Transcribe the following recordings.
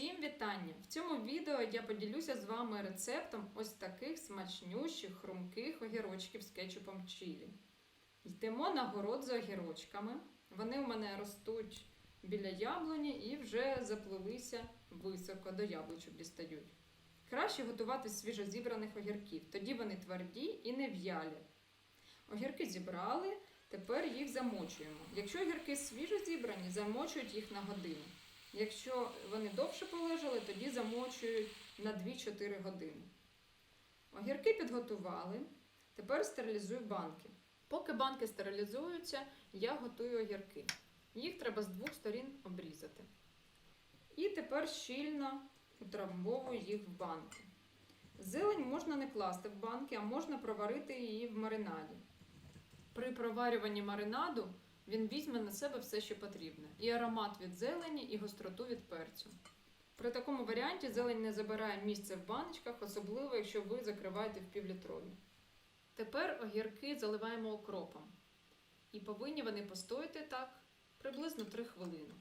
Всім вітання! В цьому відео я поділюся з вами рецептом ось таких смачнющих хрумких огірочків з кетчупом чилі. Йдемо на город за огірочками. Вони у мене ростуть біля яблуні і вже запливлися високо до яблучок дістають. Краще готувати свіжозібраних огірків, тоді вони тверді і не в'ялі. Огірки зібрали, тепер їх замочуємо. Якщо огірки свіжо зібрані, замочують їх на годину. Якщо вони довше полежали, тоді замочують на 2-4 години. Огірки підготували. Тепер стерилізую банки. Поки банки стерилізуються, я готую огірки. Їх треба з двох сторін обрізати. І тепер щільно утрамбовую їх в банки. Зелень можна не класти в банки, а можна проварити її в маринаді. При проварюванні маринаду він візьме на себе все, що потрібне: і аромат від зелені, і гостроту від перцю. При такому варіанті зелень не забирає місце в баночках, особливо якщо ви закриваєте в півлітрові. Тепер огірки заливаємо окропом. І повинні вони постояти так приблизно 3 хвилини.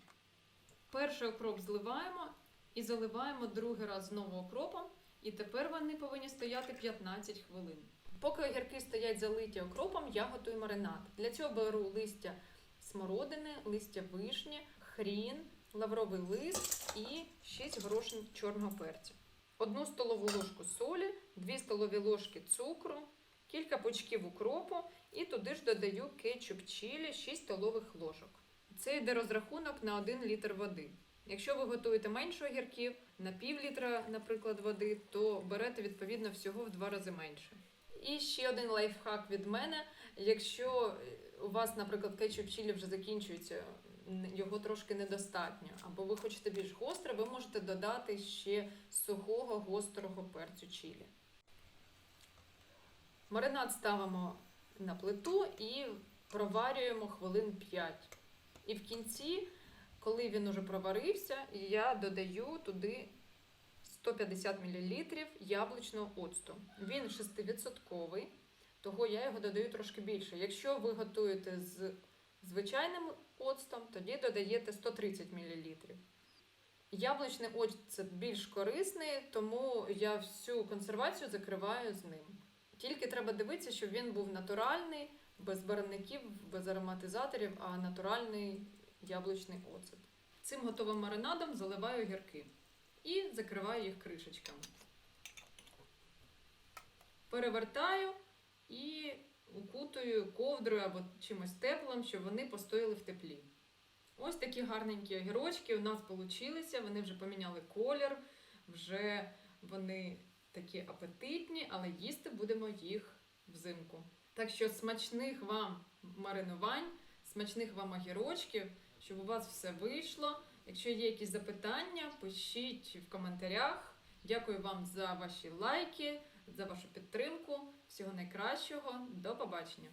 Перший окроп зливаємо і заливаємо другий раз знову окропом, і тепер вони повинні стояти 15 хвилин. Поки огірки стоять залиті окропом, я готую маринад. Для цього беру листя смородини, листя вишні, хрін, лавровий лист і 6 горошин чорного перцю. Одну столову ложку солі, 2 столові ложки цукру, кілька пучків укропу і туди ж додаю кетчуп чилі 6 столових ложок. Це йде розрахунок на 1 літр води. Якщо ви готуєте менше огірків, на пів літра, наприклад, води, то берете відповідно всього в два рази менше. І ще один лайфхак від мене. Якщо у вас, наприклад, кетчуп чилі вже закінчується, його трошки недостатньо, або ви хочете більш гостре, ви можете додати ще сухого гострого перцю чилі. Маринад ставимо на плиту і проварюємо хвилин 5. І в кінці, коли він уже проварився, я додаю туди 150 мл яблучного оцту. Він 6%, того я його додаю трошки більше. Якщо ви готуєте з звичайним оцтом, тоді додаєте 130 мл. Яблучний оцет більш корисний, тому я всю консервацію закриваю з ним. Тільки треба дивитися, щоб він був натуральний, без барвників, без ароматизаторів, а натуральний яблучний оцет. Цим готовим маринадом заливаю огірки і закриваю їх кришечками. Перевертаю і укутую ковдрою або чимось теплим, щоб вони постояли в теплі. Ось такі гарненькі огірочки у нас вийшли, вони вже поміняли колір, вже вони такі апетитні, але їсти будемо їх взимку. Так що смачних вам маринувань, смачних вам огірочків, щоб у вас все вийшло. Якщо є якісь запитання, пишіть в коментарях. Дякую вам за ваші лайки, за вашу підтримку. Всього найкращого. До побачення!